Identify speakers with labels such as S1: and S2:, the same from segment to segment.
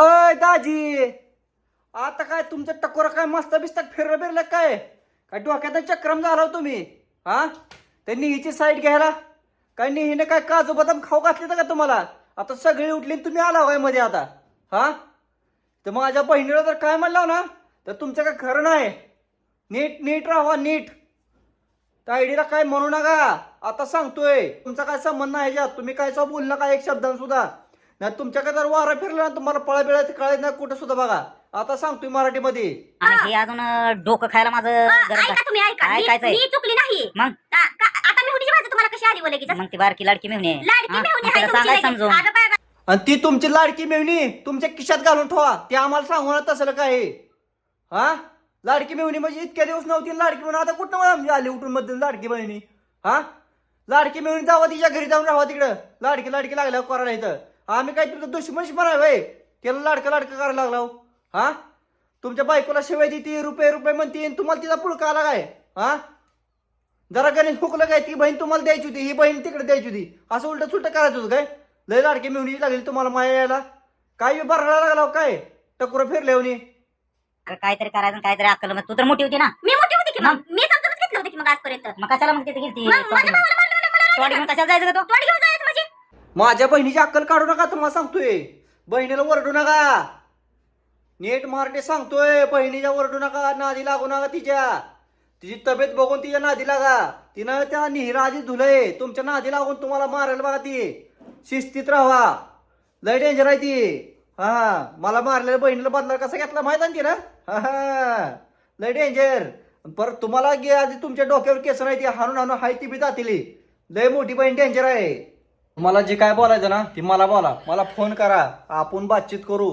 S1: अय दाजी! आता काय तुमचं टकोर काय मस्त बिस्त फिरलं बिरलं काय? काय डोक्यात चक्रम झाला हो तुम्ही हा? त्यांनी हिची साईड घ्यायला? काय हिने काय काजू बदाम खाऊ घातले का तुम्हाला? आता सगळी उठली तुम्ही आला होयमध्ये आता हा? तर माझ्या बहिणीला जर काय म्हणलं ना तर तुमचं काय खरं नाही. नीट नीट राहा नीट. त्या आयडीला काय म्हणू नका. आता सांगतोय तुमचा काय संबंध नाही ह्याच्यात तुम्ही काय बोलणं काय एक शब्दांसुद्धा सुद्धा? नाही तुमच्याकडे जर वारं फिरलं ना तुम्हाला पळा बिळायचं कळायचं नाही कुठं सुद्धा बघा. आता सांगतोय मराठीमध्ये.
S2: आणि हे अजून अं, डोकं खायला माझं गरज
S3: ऐका तुम्ही ऐका.
S2: काय
S3: मी- चुकली नाही.
S2: मग?
S3: का- का- आता मी हुडीची भाजी तुम्हाला कशी आली बोले की
S2: मग ती बारकी लाडकी मेहून
S3: लाडकी मेहुणी आहे तुमची
S2: सांगाय
S3: लगेच.
S2: समजून.
S1: आणि ती तुमची लाडकी मेवणी तुमच्या खिशात घालून ठेवा. ते आम्हाला सांगू ना तसं काय. हा? लाडकी मेवणी म्हणजे इतक्या दिवस नव्हती लाडकी म्हणून आता कुठं आली उठून मध्ये लाडकी बहिणी? हा? लाडकी मेवणी जावा तिच्या घरी जाऊन राहावा तिकडं. लाडकी लाडकी लागल्या करायला इथं आम्ही काय तुझं दुश्मनशी म्हणाय वय? त्याला लाडकं लाडकं करायला लागला हो. हा तुमच्या बायकोला शिवाय देते रुपये रुपये म्हणते आणि तुम्हाला तिचा पुळका आला काय? हा? जरा गणेश फुकलं काय? ती बहीण तुम्हाला द्यायची होती ही बहीण तिकडे द्यायची होती. असं उलट सुलट करायचं होतं काय? लय लाडकी मिळवणी लागली तुम्हाला माया यायला. काय बरळा लागला काय? टकुरं फिरले होणी
S2: अरे काहीतरी करायचं काहीतरी अक्कल मग तू तर मोठी होती ना?
S3: मी मोठी होती की मग? मी समजूनच घेतलं होतं की मग आजपर्यंत.
S2: मग कशाला मग तिथे घेऊन कशाला जायचं का तो
S3: तोंड घेऊन जायचं म्हणजे
S1: माझ्या बहिणीची अक्कल काढू नका तुम्हाला सांगतोय. बहिणीला ओरडू नका. नीट मारटे सांगतोय बहिणीच्या ओरडू नका नादी लागू नका तिच्या. तिची तब्येत बघून तिच्या नादी लागा. तिनं त्या निहिराजी धुलय. तुमच्या नादी लागून तुम्हाला मारायला बघा ती. शिस्तीत राहा. लय डेंजर आहे ती. हा मला मारलेल्या बहिणीला बदला कसा घेतला माहीत आहे ना तिला हा लय डेंजर परत तुम्हाला गे आधी तुमच्या डोक्यावर केस नाही ती हाणून हाणून हाय ती बी जातील. लय मोठी बहीण डेंजर आहे. मला जे काय बोलायचं ना ती मला बोला. मला फोन करा. आपण बातचीत करू.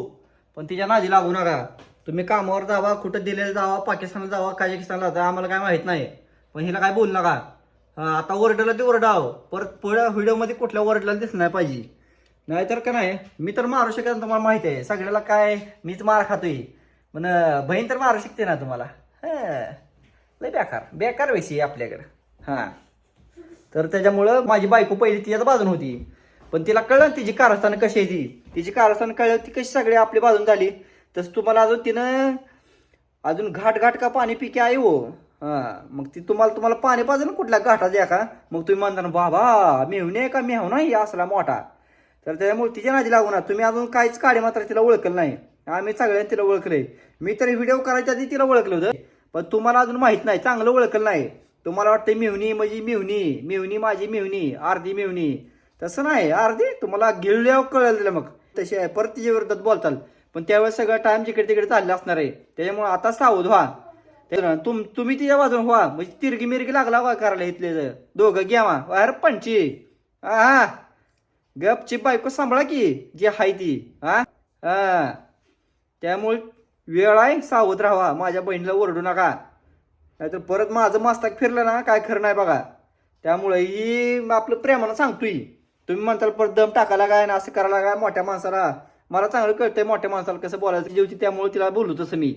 S1: पण तिच्या नादी लागू नका. तुम्ही कामावर जावा कुठं दिलेलं जावा पाकिस्तानला जावा काझाकिस्तानला जा आम्हाला काय माहीत नाही. पण हिला काय बोलू नका. आता ओरडला ते ओरडाव हो. परत पुढं व्हिडिओमध्ये कुठल्या ओरडला दिसलं नाही पाहिजे. नाहीतर का नाही मी तर मारू शकत तुम्हाला माहिती आहे. सगळ्याला काय मीच मार खातोय. पण बहीण तर मारू शकते ना तुम्हाला. हा. लय बेकार. बेकार विषय आपल्याकडं. हां. तर त्याच्यामुळं माझी बायको पहिली तिच्याच बाजून होती. पण तिला कळलं ना तिची कारस्थानं कशी आहे ती. तिची कारस्थानं कळलं ती कशी सगळी आपली बाजून झाली. तसं तुम्हाला अजून तिनं अजून घाट घाट का पाणी पिके आहे हो? हां मग ती तुम्हाला तुम्हाला पाणी पाहिजे ना कुठल्या घाटात द्या का? मग तुम्ही म्हणता बाबा मेहून का? मेहू नाही असला मोठा. तर त्याच्यामुळे तिच्या नादी लागू ना तुम्ही अजून काहीच काढे मात्र तिला ओळखलं नाही. आम्ही सगळ्यांनी तिला ओळखले मी तरी व्हिडिओ करायच्या आधी तिला ओळखलं होतं. पण तुम्हाला अजून माहीत नाही चांगलं ओळखलं नाही. तुम्हाला वाटतं मिवणी म्हणजे मिवणी मिवणी माझी मिवणी अर्धी मिवणी. तसं नाही अर्धी. तुम्हाला गिळल्यावर कळलं मग. तशी आहे. परत तिच्या विरोधात बोलताल. पण त्यावेळेस सगळं टाइम जिकडे तिकडे चाललं असणार आहे. त्याच्यामुळे आता सावध व्हा. तुम तुम्ही तिच्या बाजून व्हा. म्हणजे तिरगी मिरगी लागला व्हा करायला इथले दोघं घ्यावा अरे पंची. हा. गपची बायको सांभाळा की जी आहे ती. हा हा. त्यामुळे वेळ आहे सावध राहा माझ्या बहिणीला ओरडू नका. नाहीतर परत माझं मस्ताक फिरलं ना काय खरं नाही बघा. त्यामुळे ही आपलं प्रेमानं सांगतोय. तुम्ही म्हणताल परत दम टाकायला काय ना असं करायला काय मोठ्या माणसाला? मला चांगलं कळतंय मोठ्या माणसाला कसं बोलायचं. जेवची त्यामुळे तिला बोलू तसं मी.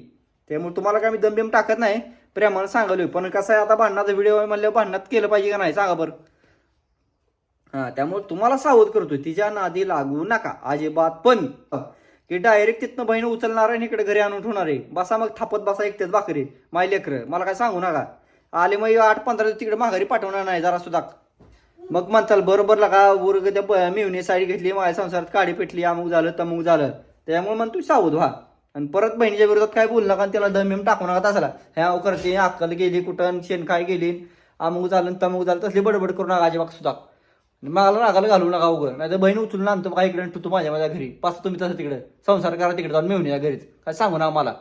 S1: त्यामुळे तुम्हाला काय मी दम बिम टाकत नाही प्रेमानं सांगालोय. पण कसं आहे आता भांडणाचा व्हिडिओ म्हणल्यावर भांडणात केलं पाहिजे का नाही? सांगा बरं. हां त्यामुळे तुम्हाला सावध करतोय. तिच्या नादी लागू नका. अजिबात पण. की डायरेक्ट तिथनं बहीण उचलणार आणि इकडे घरी आणून ठेवणार आहे. बसा मग थापत बसा एकटेच भाकरी. माय लेकरं मला काय सांगू नका. आले मग आठ पंधरा दिवस तिकडे माघारी पाठवणार नाही जरा सुद्धा. मग म्हणताल बरोबर लागा वर्ग त्या ब- मिवणी साडी घेतली माझ्या संसारात काडी पेटली अमुक झालं तमुक झालं. त्यामुळे मग तू सावध व्हा. आणि परत बहिणीच्या विरोधात काय बोलू नका आणि त्याला दम टाकू नका तसला. ह्या करते अक्कल गेली कुठं शेण काय गेली अमुक झालं तमुक झालं तसली बडबड करू नका अजिबात सुद्धा. मला रागाला घालू नका उगं नाही तर बहीण उचलून आणतो काय इकडे तू माझ्या माझ्या घरी. पाच तुम्ही तसं तिकडे. संसार करा तिकडे जाऊन मिळून या घरीच. काय सांगू ना मला